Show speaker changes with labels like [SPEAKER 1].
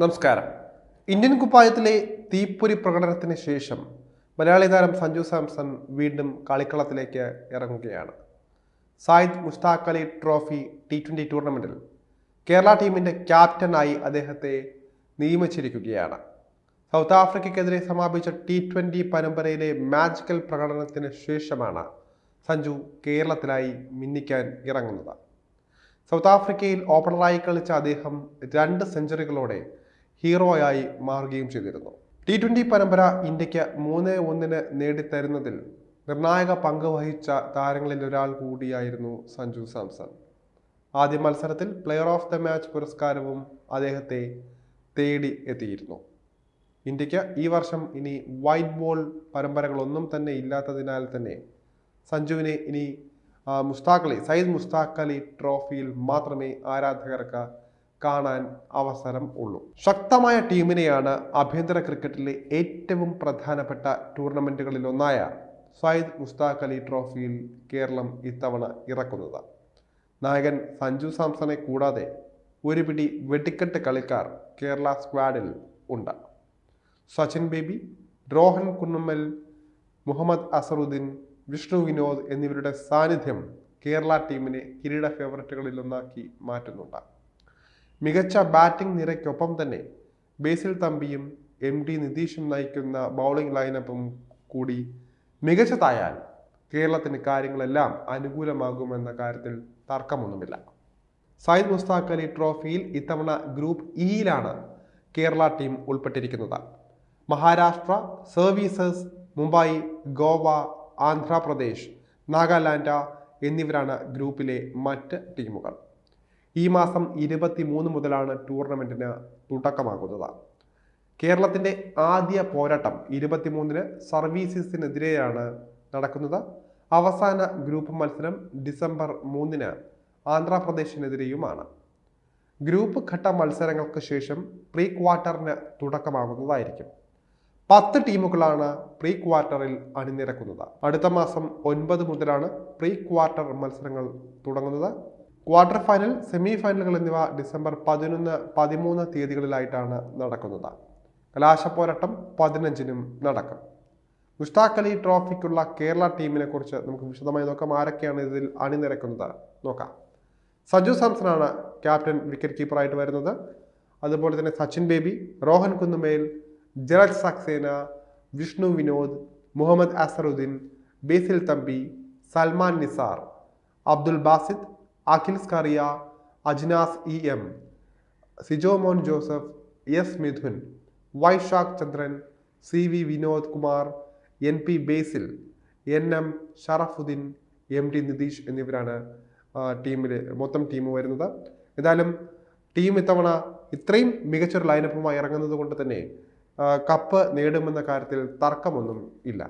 [SPEAKER 1] നമസ്കാരം. ഇന്ത്യൻ കുപ്പായത്തിലെ തീപ്പൊരി പ്രകടനത്തിന് ശേഷം മലയാളി താരം സഞ്ജു സാംസൺ വീണ്ടും കളിക്കളത്തിലേക്ക് ഇറങ്ങുകയാണ്. Syed Mushtaq Ali trophy T twenty ടൂർണമെന്റിൽ കേരള ടീമിന്റെ ക്യാപ്റ്റനായി അദ്ദേഹത്തെ നിയമിച്ചിരിക്കുകയാണ്. സൗത്ത് ആഫ്രിക്കയ്ക്കെതിരെ സമാപിച്ച ടി ട്വന്റി പരമ്പരയിലെ മാജിക്കൽ പ്രകടനത്തിന് ശേഷമാണ് സഞ്ജു കേരളത്തിനായി മിന്നിക്കാൻ ഇറങ്ങുന്നത്. സൗത്ത് ആഫ്രിക്കയിൽ ഓപ്പണറായി കളിച്ച അദ്ദേഹം രണ്ട് സെഞ്ചുറികളോടെ ഹീറോയായി മാറുകയും ചെയ്തിരുന്നു. ടി ട്വന്റി പരമ്പര ഇന്ത്യയ്ക്ക് മൂന്ന് ഒന്നിന് നേടിത്തരുന്നതിൽ നിർണായക പങ്ക് വഹിച്ച താരങ്ങളിൽ ഒരാൾ കൂടിയായിരുന്നു സഞ്ജു സാംസൺ. ആദ്യ മത്സരത്തിൽ പ്ലെയർ ഓഫ് ദ മാച്ച് പുരസ്കാരവും അദ്ദേഹത്തെ തേടി എത്തിയിരുന്നു. ഇന്ത്യയ്ക്ക് ഈ വർഷം ഇനി വൈറ്റ് ബോൾ പരമ്പരകളൊന്നും തന്നെ ഇല്ലാത്തതിനാൽ തന്നെ സഞ്ജുവിനെ ഇനി മുസ്താഖ് അലി സയ്യിദ് മുസ്താഖ് അലി ട്രോഫിയിൽ മാത്രമേ ആരാധകർക്ക് കാണാൻ അവസരം ഉള്ളൂ. ശക്തമായ ടീമിനെയാണ് ആഭ്യന്തര ക്രിക്കറ്റിലെ ഏറ്റവും പ്രധാനപ്പെട്ട ടൂർണമെന്റുകളിൽ ഒന്നായ സയ്യിദ് മുസ്താഖ് അലി ട്രോഫിയിൽ കേരളം ഇത്തവണ ഇറക്കുന്നത്. നായകൻ സഞ്ജു സാംസണെ കൂടാതെ ഒരു പിടി വെടിക്കെട്ട് കളിക്കാർ കേരള സ്ക്വാഡിൽ ഉണ്ട്. സച്ചിൻ ബേബി രോഹൻ കുന്നുമ്മൽ മുഹമ്മദ് അസറുദ്ദീൻ വിഷ്ണു വിനോദ് എന്നിവരുടെ സാന്നിധ്യം കേരള ടീമിനെ കിരീട ഫേവററ്റുകളിലൊന്നാക്കി മാറ്റുന്നുണ്ട്. മികച്ച ബാറ്റിംഗ് നിരയ്ക്കൊപ്പം തന്നെ ബേസിൽ തമ്പിയും എം ഡി നിതീഷും നയിക്കുന്ന ബൗളിംഗ് ലൈനപ്പും കൂടി മികച്ചതായാൽ കേരളത്തിന് കാര്യങ്ങളെല്ലാം അനുകൂലമാകുമെന്ന കാര്യത്തിൽ തർക്കമൊന്നുമില്ല. സയ്യിദ് മുസ്താഖ് അലി ട്രോഫിയിൽ ഇത്തവണ ഗ്രൂപ്പ് ഇയിലാണ് കേരള ടീം ഉൾപ്പെട്ടിരിക്കുന്നത്. മഹാരാഷ്ട്ര സർവീസസ് മുംബൈ ഗോവ ആന്ധ്രാപ്രദേശ് നാഗാലാൻഡ് എന്നിവരാണ് ഗ്രൂപ്പിലെ മറ്റ് ടീമുകൾ. ഈ മാസം ഇരുപത്തി മൂന്ന് മുതലാണ് ടൂർണമെന്റിന് തുടക്കമാകുന്നത്. കേരളത്തിന്റെ ആദ്യ പോരാട്ടം ഇരുപത്തിമൂന്നിന് സർവീസസിനെതിരെയാണ് നടക്കുന്നത്. അവസാന ഗ്രൂപ്പ് മത്സരം ഡിസംബർ മൂന്നിന് ആന്ധ്രാപ്രദേശിനെതിരെയുമാണ്. ഗ്രൂപ്പ് ഘട്ട മത്സരങ്ങൾക്ക് ശേഷം പ്രീ ക്വാർട്ടറിന് തുടക്കമാകുന്നതായിരിക്കും. പത്ത് ടീമുകളാണ് പ്രീ ക്വാർട്ടറിൽ അണിനിരക്കുന്നത്. അടുത്ത മാസം ഒൻപത് മുതലാണ് പ്രീ ക്വാർട്ടർ മത്സരങ്ങൾ തുടങ്ങുന്നത്. ക്വാർട്ടർ ഫൈനൽ സെമി ഫൈനലുകൾ എന്നിവ ഡിസംബർ പതിനൊന്ന് പതിമൂന്ന് തീയതികളിലായിട്ടാണ് നടക്കുന്നത്. കലാശപ്പോരാട്ടം പതിനഞ്ചിനും നടക്കും. മുസ്താഖ് അലി ട്രോഫിക്കുള്ള കേരള ടീമിനെ കുറിച്ച് നമുക്ക് വിശദമായി നോക്കാം. ആരൊക്കെയാണ് ഇതിൽ അണിനിരക്കുന്നത്? നോക്കാം. സജു സാംസണാണ് ക്യാപ്റ്റൻ വിക്കറ്റ് കീപ്പറായിട്ട് വരുന്നത്. അതുപോലെ തന്നെ Sachin Baby Rohan Kunnummal Jalaj Saxena Vishnu Vinod Mohammed Azharuddeen Basil Thampi Salman Nizar Abdul Basith Akhil Scaria Ajnas E M Sijomon Joseph S Midhun Vaisakh Chandran C V Vinod Kumar N P Basil N M Sharafuddeen M T Nitheesh എന്നിവരാണ് ടീമിൽ മൊത്തം team വരുന്നത്. എന്തായാലും team ഇത്തവണ ഇത്രയും മികച്ചൊരു ലൈനപ്പുമായി ഇറങ്ങുന്നത് കൊണ്ട് തന്നെ കപ്പ് നേടുമെന്ന കാര്യത്തിൽ തർക്കമൊന്നും ഇല്ല.